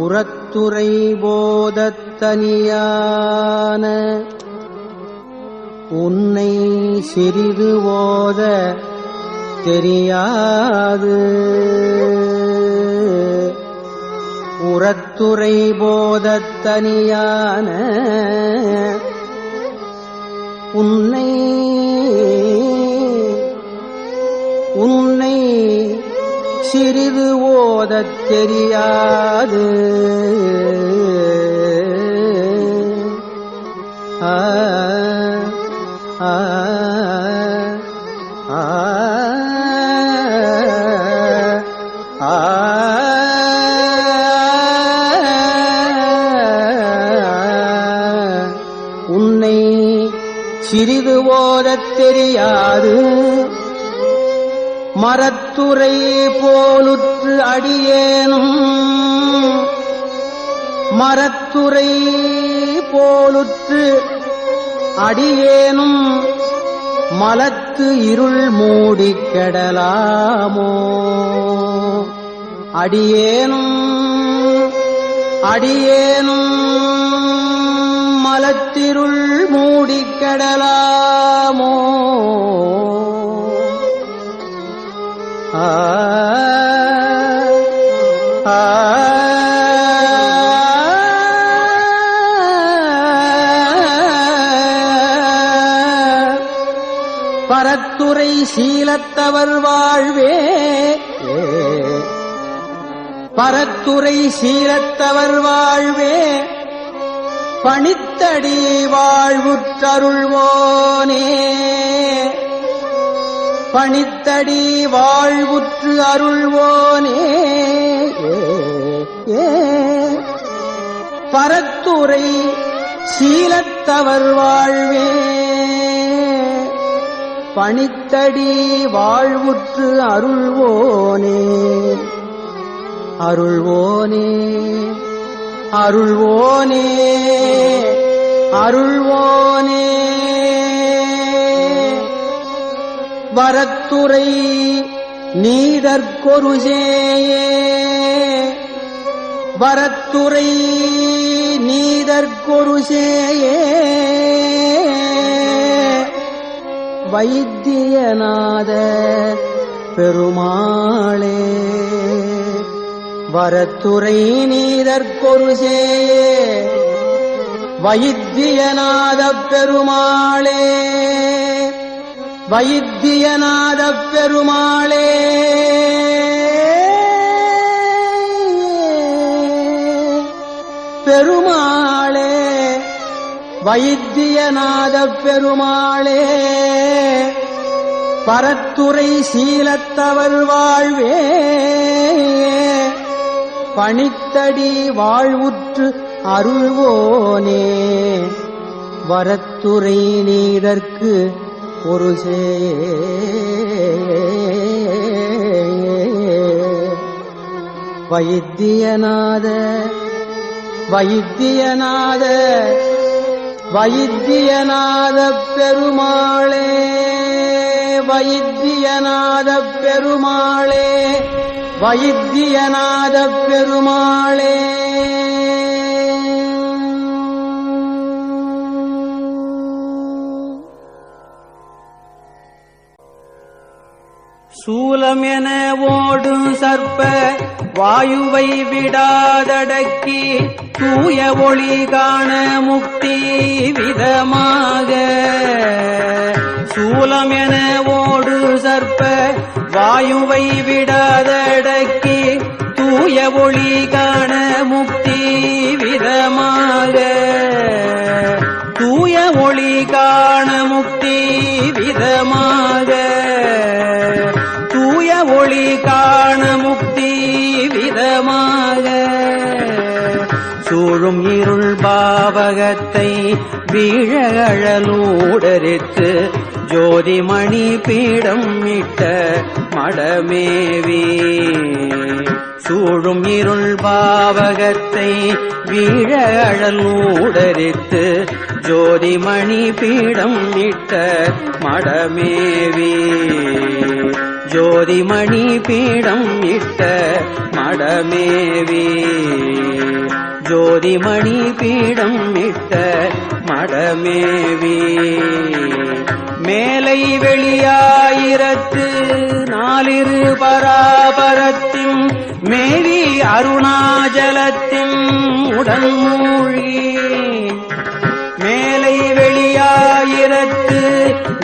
உரத்துறை போதத்தனியான உன்னை சிறி தெரியாது. உரத்துறை போதத்தனியான உன்னை உன்னை சிறிது ஓதத் தெரியாது. ஆ ஆ ஆ. உன்னை சிறிது ஓரத் தெரியாது. மரத்துறை போலுற்று அடியேனும். மரத்துறை போலுற்று அடியேனும். மலத்து இருள் மூடிக்கெடலாமோ அடியேனும் அடியேனும் மலத்திருள் மூடிக்கடலாமோ ஆ பரத்துறை சீலத்தவர் வாழ்வே பரத்துரை சீரத்தவர் வாழ்வே பணித்தடி வாழ்வுற்றருள்வோனே. பணித்தடி வாழ்வுற்று அருள்வோனே. ஏ, பரத்துரை சீலத்தவர் வாழ்வே பணித்தடி வாழ்வுற்று அருள்வோனே. அருள்வோனே அருள்வோனே அருள்வோனே. வரத்துறை நீதற்கொருஜேயே வரத்துறை நீதற்கொருஜேயே வைத்தியநாத பெருமாளே. வரத்துறை நீதற்கொரு சேயே. வைத்தியநாத பெருமாளே. வைத்தியநாத பெருமாளே பெருமாளே வைத்தியநாத பெருமாளே பரத்துறை சீலத்தவர் வாழ்வே. பணித்தடி வாழ்வுற்று அருள்வோனே. வரத்துறை நீதற்கு ஒரு சே வைத்தியநாத வைத்தியநாத வைத்தியநாத பெருமாளே. வைத்தியநாத பெருமாளே. வைத்தியநாத பெருமாளே சூலம் என ஓடும் சர்ப்ப வாயுவை விடாதடக்கி தூய ஒளி காண முக்தி விதமாக. சூலம் என ஓடு சர்ப்ப வாயுவை விடாதடக்கி தூய ஒளி காண முக்தி விதமாக. தூய ஒளி காண முக்தி விதமாக. தூய ஒளி காண முக்தி விதமாக. சூழும் இருள் பாவகத்தை வீழகழலூடரித்து ஜோதிமணி பீடம் இட்ட மடமேவி. சூழும் இருள் பாவகத்தை வீழ அழல் ஊடரித்து ஜோதிமணி பீடம் இட்ட மடமேவி. ஜோதிமணி பீடம் இட்ட மடமேவி. ஜோதிமணி பீடம் இட்ட மடமேவி. மேலை வெளியாயிரத்து நாலிரு பராபரத்தின் மேவி அருணாஜலத்தின் உடல் மூழ்கி மேலை வெளியாயிரத்து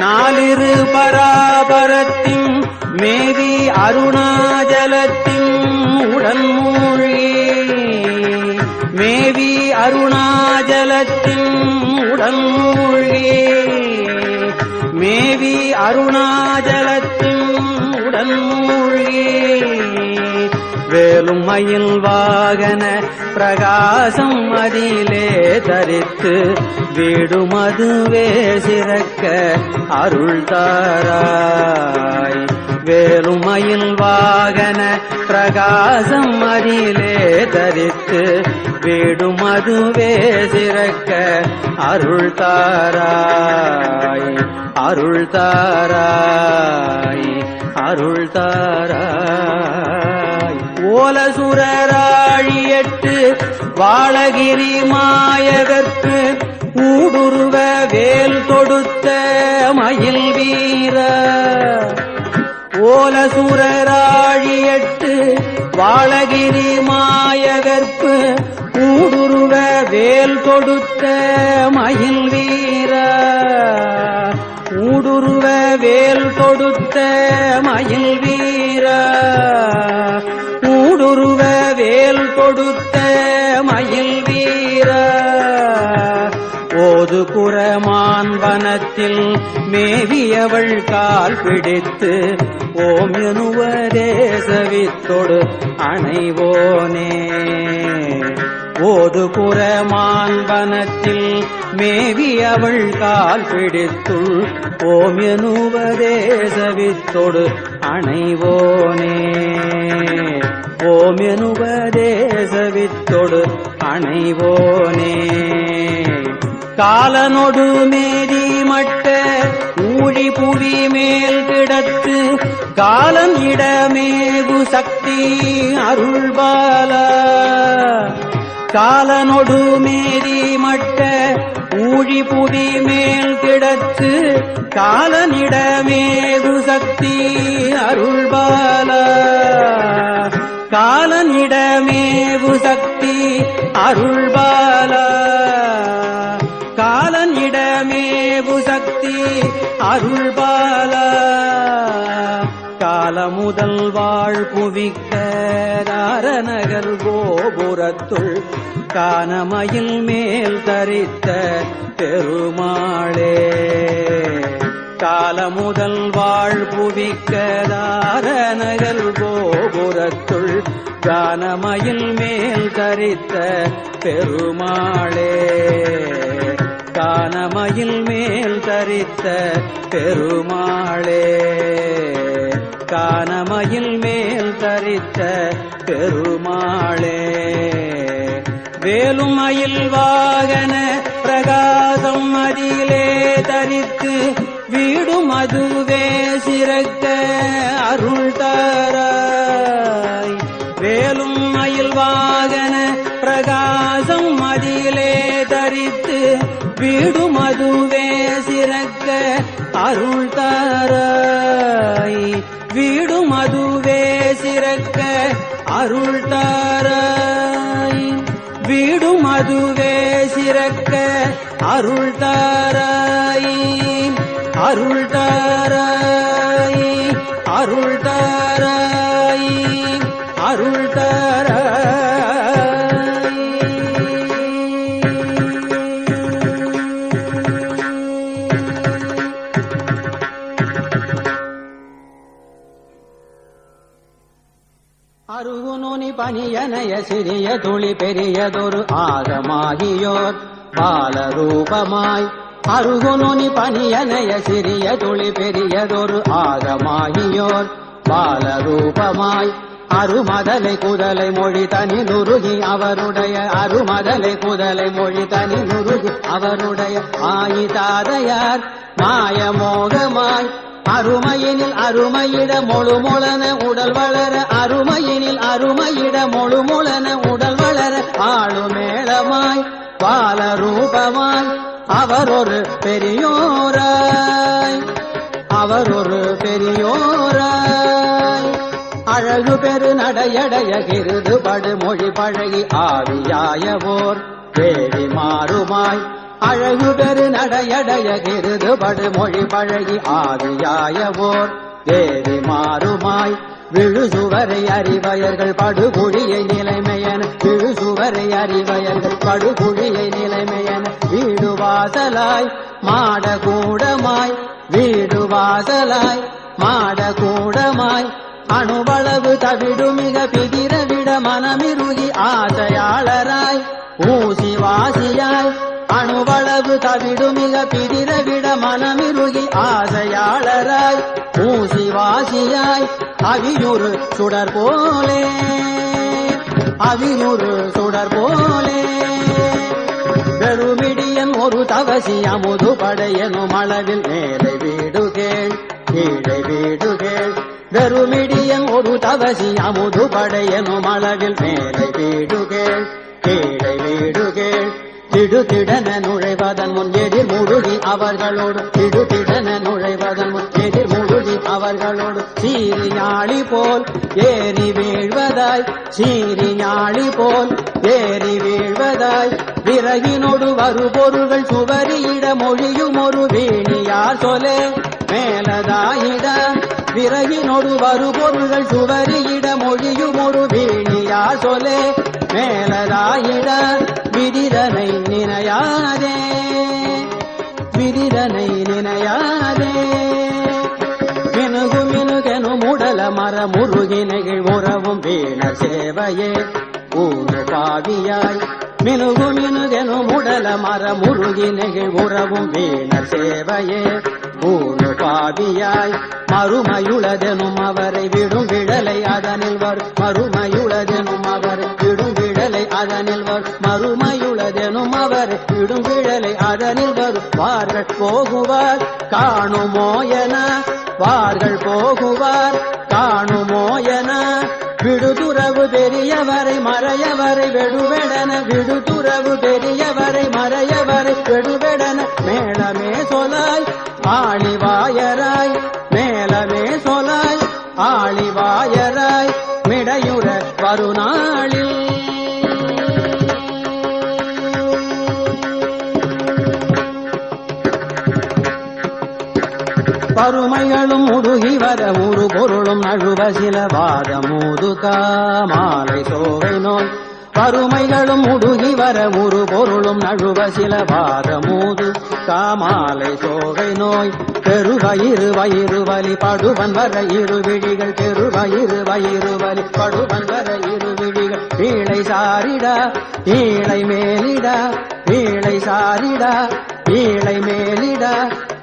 நாலிரு பராபரத்தின் மேவி அருணாஜலத்தின் உடன் மூழ்கி மேவி அருணாஜலத்தின் உடன் மூழ்கி மேவி அருணாச்சலத்தின் உடன் மூழ்கி வேலும் மயில் வாகன பிரகாசம் அதிலே தரித்து வீடு மதுவே சிறக்க அருள் தாராய். வேலும் மயில் வாகன பிரகாசம் அதிலே தரித்து வீடு மதுவே சிறக்க அருள் தாராய் அருள் தாராய் அருள் தாராய். ஓலசுரராழியட்டு வாழகிரி மாயகற்கு ஊடுருவ வேல் தொடுத்த மயில் வீரா. ஓலசுரராழியட்டு வாழகிரி மாயகற்பு ஊடுருவ வேல் தொடுத்த மயில் வீர. ஊடுருவ வேல் தொடுத்த மயில் வீர. ஊடுருவ வேல் தொடுத்த மயில் வீரா. ஓது குரமான் வனத்தில் மேவியவள் கால் பிடித்து ஓம் எனுவரேசவித்தொடு அணைவோனே. ஓது புறமான் வனத்தில் மேவியவள் கால் பிடித்துள் ஓம் எனுவதேசவித்தொடு அணைவோனே. ஓம் எனுவதேசவித்தொடு அணைவோனே. காலனொடு மேதி மட்ட ஊழி புவி மேல் கிடத்து காலம் இடமேகு சக்தி அருள்பால காலனொடு மேதி மட்ட ஊழி புவி மேல் கிடத்து காலனிடமேகு சக்தி அருள்பால காலனிடமேவு சக்தி அருள்பாலா அருள்பால கால முதல் வாழ் புவிக்க நகர் கோபுரத்துள் கானமயில் மேல் தரித்த பெருமாளே. கால முதல் வாழ் புவிக்கதார நகர் கோபுரத்துள் கானமயில் மேல் தரித்த பெருமாளே. கானமயில் மேல் தரித்த பெருமாளே. கானமயில் மேல் தரித்த பெருமாளே. வேலும் மயில் வாகன பிரகாசம் அதிலே தரித்து வீடும் அதுவே சிறக்க அருள் தாராய். வேலும் மயில் வாகன பிரகாசம் அதிலே தரித்து வீடும் அதுவே சிறக்க அருள் தாராய். வீடும் அதுவே சிறக்க அருள் தாராய். வீடும் அதுவே சிறக்க அருள் தாராய். அருள் தாராய் அருள் தாராய் அருள் தாராய் துளி பெரியதொரு ஆகமாகியோர் பாலரூபமாய் அருகுநுனி பணியனைய சிறிய துளி பெரியதொரு ஆகமாகியோர் பாலரூபமாய் அருமதலை குதலை மொழி தனி நுருகி அவருடைய அருமதலை குதலை மொழி தனி நுருகி அவருடைய ஆயிதாதையார். மாயமோகமாய் அருமையினில் அருமையிட மொழு மொழன உடல் வளர அருமையினில் அருமையிட மொழு மொழன உடல் வளர ஆளுமேளமாய் பாலரூபமாய் அவர் ஒரு பெரியோராய் அவர் ஒரு பெரியோராய். அழகு பெரு நடையடைய கிருது படுமொழி பழகி ஆவியாயவோர் வேடி மாறுமாய் அழகு பெரு நடையடைய கிருது மொழி பழகி ஆதியாயவோர் தேதி மாறுமாய் விழுசுவரை அறிவயர்கள் படுகுழியை நிலைமையன விழுசுவரை அறிவயர்கள் படுகுழியை நிலைமையன வீடு வாசலாய் மாட கூடமாய் வீடு வாசலாய் மாட கூடமாய் அணுவளவு தவிடு மிக பிதிர விட மனமிருகி ஆசையாளராய் ஊசி தவிடு மிக பிரித விட மனமிருகி ஆசையாளராய் பூசி வாசியாய் அவியுறு சுடர் போலே அவியுறு சுடர் போலே. பெருமிடியன் ஒரு தவசி அமுது படையனும் அளவில் மேலே வீடுகேள் கீழே வீடுகேள். பெருமிடியன் ஒரு தவசி அமுது படையனும் அளவில் மேலே வீடுகேள் கீழே வீடு கேள் திடுதிடன நுழைவ முன் எதிர் முழுகி அவர்களோடு திடு திடன நுழைவதன் முன் எதிர் முழுகி அவர்களோடு சீறி ஞாழி போல் ஏறி வீழ்வதாய் சீறி ஞாழி போல் ஏறி வீழ்வதாய். விறகினோடு வரு பொருள்கள் சுவரியிட மொழியும் ஒரு வீணியார் சொலே மேலதாயிட. விறகினோடு வரு பொருள்கள் சுவரியிட மொழியும் ஒரு வீணியார் சொலே மேலதாயிட. முடல முருகினைகள் உறவும் வீண சேவையே. ஊரு காவியாய் மினுகு மினுகெனு உடல மர முருகினைகள் உறவும் வீண சேவையே. ஊரு காவியாய் மறுமையுளதெனும் அவரை விடும் விடலை அதனில் வரும் மறுமையுளதெனும் அவரை விடும் விடலை அதனில் வரும் மறுமையுளதெனும் அவர் விடும் விடலை அதனில் வரும் வார்கள் போகுவார் காணுமோ என வார்கள் போகுவார் காணுமோ என விடுதுறவு பெரியவரை மறையவரை வெடுவெடன விடுதுறவு பெரியவரை மறையவரை வெடுவெடன மேளமே சொலாய் ஆழிவாயராய் மேலமே சொலாய் ஆழிவாயராய் மிடையுற வருநாளில் பருமைகளும் முடுகி வர ஒரு பொருளும் நழுவ சில வாதமூது மாலை சோகை நோய். பருமைகளும் முடுகி வர ஒரு பொருளும் நழுவ சில வாதமூது காமாலை சோகை நோய். பெருவயிறு வயிறு வலி படுவன் வர இரு விழிகள். பெருவயிறு வயிறு வலி படுவன் வர இரு விழிகள். வீழை சாரிடா வீழை மேலிடா வீழை சாரிடா. ஈழை மேலிட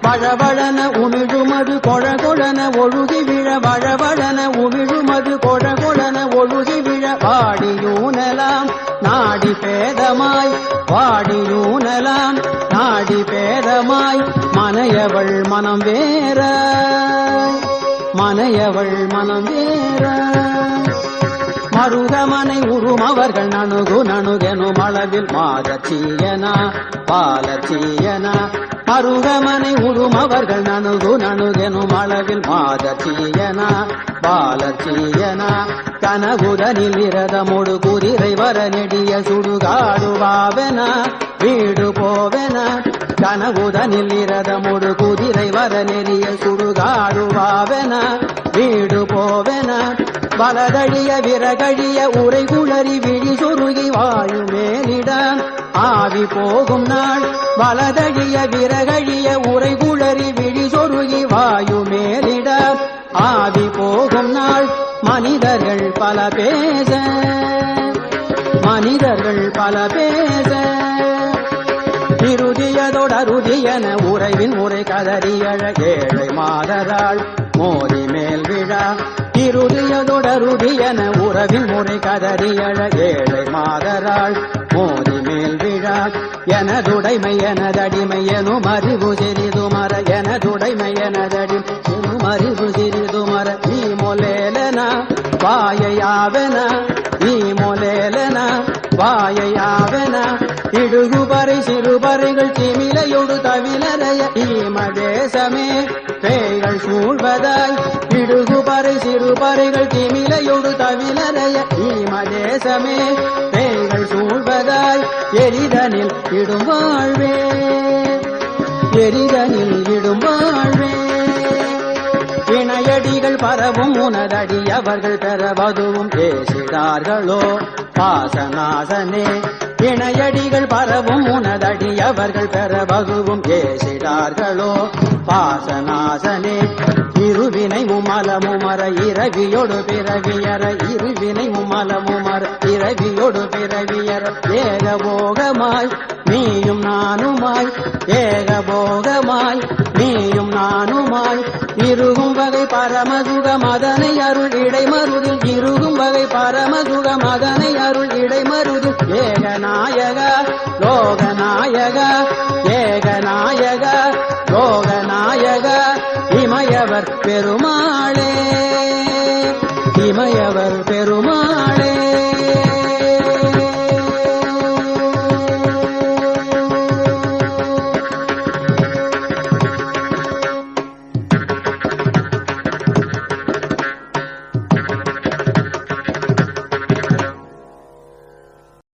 பழவழன உமிழுமது கொழகொழன ஒழுகி விழ வழவழன உமிழுமது கொழகொழன ஒழுகி விழ வாடியூனலாம் நாடி பேதமாய் வாடியூனலாம் நாடி பேதமாய் மனையவள் மனம் வேற மனையவள் மனம் வேற. மருகமனை உறும் அவர்கள் நணுகு நணுகெனும் அளவில் மாதச்சீயனா பாலச்சீயனா. மருகமனை உறும் அவர்கள் நணுகு நணுகெனும் அளவில் மாதச்சீயனா பாலச்சீயனா. கனகுதனில் இரதமொடு குதிரை வர நெடிய சுடுகாடுவாவென வீடு போவென. கனகுதனில் இரதமொடு குதிரை வர நெறிய சுடுகாடுவாவென வீடு போவென? வலதழிய விறகழிய உரை குளறி விழி சொருகி வாழும் மேலிடம் ஆவி போகும் நாள் வலதழிய விறகழிய உரை குளறி விழி சொருகி வாயு மேலிடம் ஆவி போகும் நாள் மனிதர்கள் பல பேச. மனிதர்கள் பல பேச. இறுதியதொடருதியன உறைவின் உரை கதறியழ ஏழை மாதராள். மோதி மேல் விழா. இருடியதொடருடியன உறவின் முறை கதறியழ ஏழை மாதராள். மோதி மேல் விழா. எனதுடைமை எனதடிமை எனும் அறிவு சிறிதுமர எனதுடைமை எனதடி எனும் அறிவு சிறிதுமர நீ மொலேலனா? வாயையாவன நீ மொலேலனா? வாயையாவன இடுகுபறை சிறுபறைகள் சிமிலையோடு தவிலறைய ஈமதேசமே பேய்கள் சூழ்வதாய் இடுகுபறை சிறுபறைகள் திமிலையோடு தவிலறைய ஈமதேசமே பேய்கள் சூழ்வதாய் எரிதனில் இடும் வாழ்வே. எரிதனில் இடும் வாழ்வே. இணையடிகள் பரவும் உனதடி அவர்கள் பெறவதுவும் பேசினார்களோ? பாசநாசனே வினையடிகள் பரவும் உனதடி அவர்கள் பெறவதுவும் பேசினார்களோ பாசநாசனே இருவினை உமலமுமர இரவியோடு பிறவியர இருவினை முமலமுமர இரவியொடு பிறவியற ஏகபோகமாய் நீயும் நானுமாய் ஏகபோகமாய் நீயும் நானுமாய். இருகும் வகை பரமசுக மதனை அருள் இடை மருதில் இருகும் வகை பரமசுக மதனை அருள் ஏகநாயக லோகநாயக ஏகநாயக லோகநாயக இமயவர் பெருமாளே இமயவர்